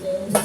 things.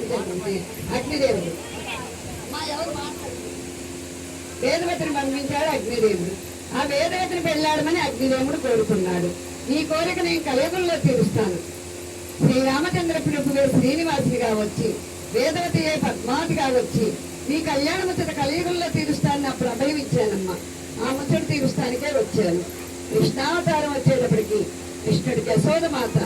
మరణించాడు అగ్నిదేవుడు. మా ఎవరు మాట్లాడుతున్నారు? వేదవతిని పంపించాడు అగ్నిదేవుడు. ఆ వేదవతిని పెళ్ళాడమని అగ్నిదేవుడు కోరుకున్నాడు. ఈ కోరిక నేను కలయుగంలో తీరుస్తాను. శ్రీరామచంద్ర ప్రభువే శ్రీనివాసుడిగా వచ్చి వేదవతియే పద్మావతిగా వచ్చి నీ కళ్యాణ ముచ్చట కలియుగంలో తీరుస్తానని అప్పుడు అభయం ఇచ్చానమ్మా. ఆ ముచ్చట తీరుస్తానికే వచ్చాను. కృష్ణావతారం వచ్చేటప్పటికి కృష్ణుడికి యశోదమాత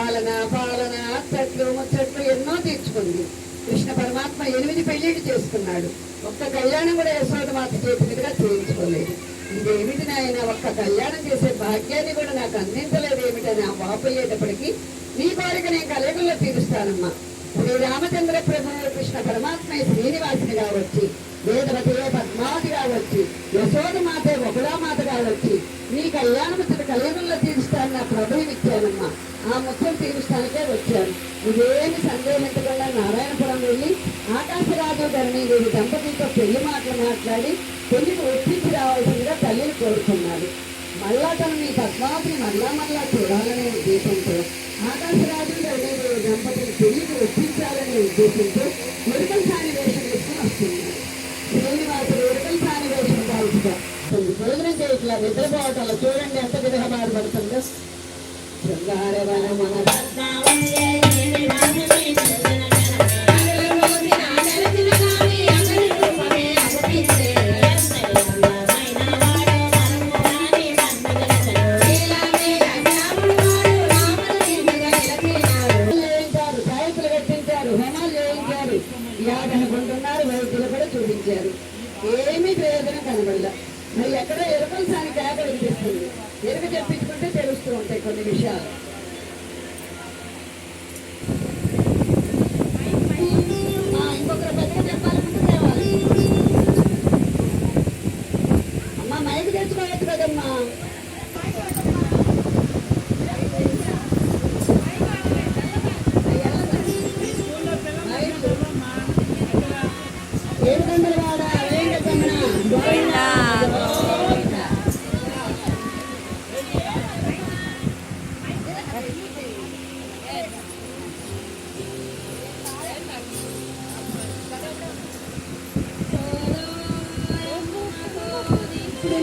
ఆలన పాలన అత్తట్లు ముచ్చట్లు ఎన్నో తీర్చుకుంది. కృష్ణ పరమాత్మ ఎనిమిది పెళ్ళిళ్ళు చేసుకున్నాడు. ఒక్క కళ్యాణం కూడా యశోదమాత చేతి మీదుగా చేయించుకోలేదు ఇదేమిటి నాయన? ఒక్క కళ్యాణం చేసే భాగ్యాన్ని కూడా నాకు అందించలేదు ఏమిటని ఆ వాపోయేటప్పటికి నీ కోరిక నేను కలగల్లో తీరుస్తానమ్మా. శ్రీ రామచంద్ర ప్రభు కృష్ణ పరమాత్మ శ్రీనివాసునిగా వచ్చి వేదవతియే పద్మావతిగా వచ్చి యశోదమాతే ఒకడామాతగా వచ్చి నీ కళ్యాణముచ్చట కళ్యాణంలో తీరుస్తాను నా ప్రభుని ఇచ్చానమ్మా. ఆ ముఖ్యం తీరుస్తానికే వచ్చాను ఇదేమి సందేహించకుండా నారాయణపురం వెళ్ళి ఆకాశరాజు ధరణీదేవి దంపతులతో పెళ్ళి మాటలు మాట్లాడి పెళ్ళికి ఒప్పించి రావాల్సిందిగా తల్లిని కోరుకున్నాడు. మళ్ళా తను మీ పద్మావతిని మళ్ళా మళ్ళా చూడాలనే ఉద్దేశంతో ఆకాశరాజు ధరణీదేవి దంపతులు పెళ్ళికి ఒప్పించాలనే ఉద్దేశంతో మెడికల్ శానిటేషన్ వేసుకుని వస్తున్నాడు శ్రీనివాసుడు మెడికల్ సాని వేషం కాల్చుగా భోజనం చేయట్లా నిద్రపోవటంలో చూడండి ఎంత విధంగా బాధపడుతుందో.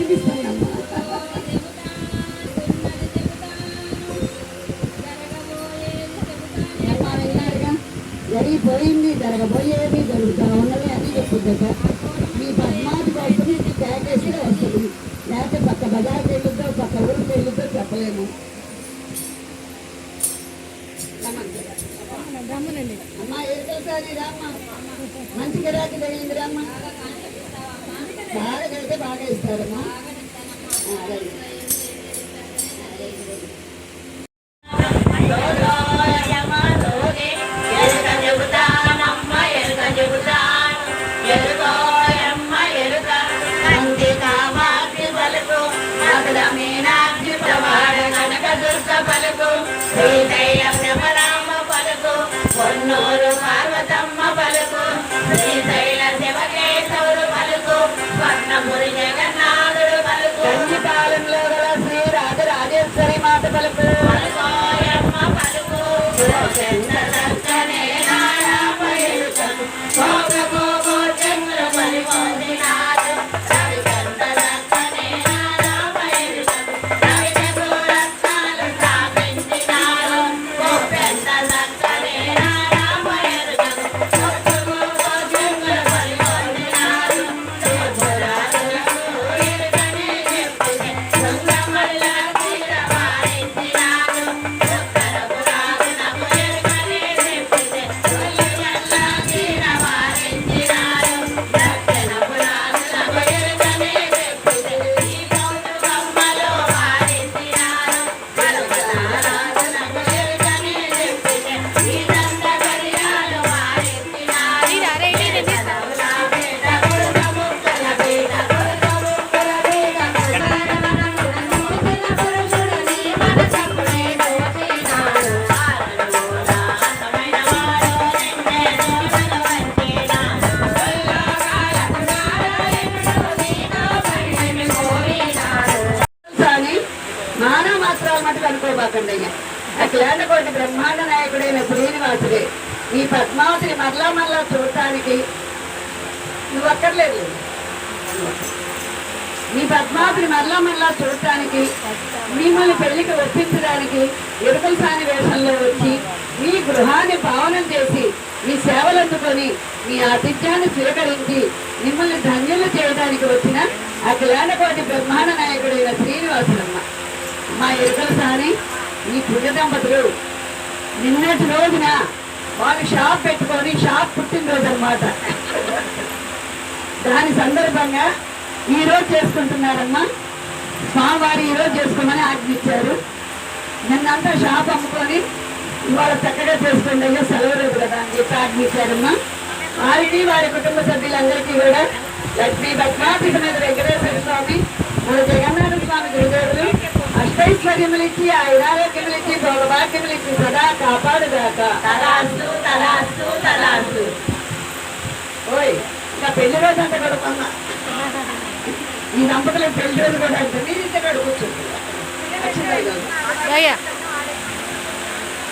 ఇప్పుడు జరిగిపోయింది జరగబోయేది జరుగుతూ ఉన్నది అని చెప్పుద్దట మీ పద్మాది కోసం ఇది ప్యాకేజీ వస్తుంది. లేకపోతే పక్క బజార్కి వెళ్ళుద్దో పక్క ఊరికి వెళ్ళుద్దో చెప్పలేము. అమ్మా ఏదోసారి రామ్మా. మంచి గిరాకీ జరిగింది రామ్మా. బాగా ఇస్తారమ్మా. మీ పద్మావతిని మరలా మరలా చూడటానికి మిమ్మల్ని పెళ్ళికి ఒప్పించడానికి ఎరుకల సాని వేషంలో వచ్చి మీ గృహాన్ని పావనం చేసి మీ సేవలు అందుకొని మీ ఆతిథ్యాన్ని స్వీకరించి మిమ్మల్ని ధన్యులు చేయడానికి వచ్చిన అఖిలాండకోటి బ్రహ్మాండ నాయకుడైన శ్రీనివాసులమ్మ మా ఎరుకల సాని ఈ పుణ్య దంపతులు నిన్నటి రోజున వాళ్ళు షాప్ పెట్టుకొని షాప్ పుట్టినరోజు అన్నమాట. దాని సందర్భంగా ఈ రోజు చేసుకుంటున్నారమ్మా. స్వామివారు ఈ రోజు చేసుకోమని ఆజ్ఞించారు. నిన్నంతా షాప్ అమ్ముకొని ఇవాళ చక్కగా చేసుకోండి అయ్యో సెలవు రోజు కదా అని చెప్పి ఆజ్ఞించారమ్మా. వారికి వారి కుటుంబ సభ్యులందరికీ కూడా లక్ష్మీ భద్రాపీఠ మీద వెంకటేశ్వర స్వామి మన జగన్నాథ స్వామి గురుదేవులు అష్టైశ్వర్యములు ఇచ్చి ఆయురారోగ్యములు ఇచ్చి భోగభాగ్యములు ఇచ్చి సదా కాపాడుగాక. తలాస్తు తలాస్తు తలాస్తు ఓయ్ ఇంకా పెళ్ళి రోజు అంతా గడుపున్నా ఈ దంపతులకు పెళ్ళి రోజు కూడా అంటే మీరు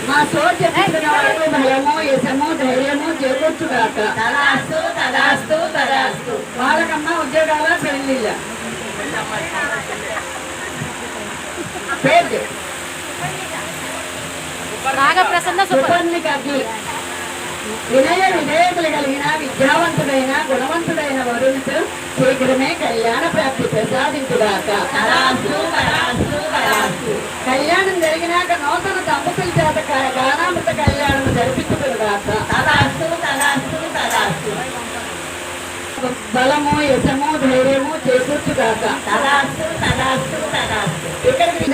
మా సో చెప్తున్న వాళ్ళకు బలము యశము ధైర్యము చేకూర్చుగాక తలాస్తు తలాస్తు తలాస్తు వాళ్ళకమ్మ ఉద్యోగాల పెళ్ళిళ్ళ పేరు చెప్పు. నాగప్రసన్న సూపర్. సుపర్ణికకి వినయ విధేయతలు కలిగిన విద్యావంతుడైన గుణవంతుడైన వరుణుడు శీఘ్రమే కళ్యాణ ప్రాప్తి ప్రసాదించుగాక. కళ్యాణం జరిగినాక నూతన దంపతుల చేత గానామృత కళ్యాణం జరిపించుకుగాక బలము యశము ధైర్యము చేకూర్చుగాక. ఇక్కడికి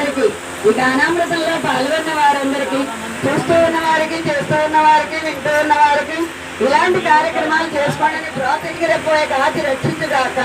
ఈ గానామృతంలో పాల్గొన్న వారందరికీ చూస్తూ ఉన్న వారికి చేస్తూ ఉన్న వారికి వింటూ ఉన్న వారికి ఇలాంటి కార్యక్రమాలు చేసుకోండి. ప్రోత్సహించకపోయే కాచి రక్షించుగాక.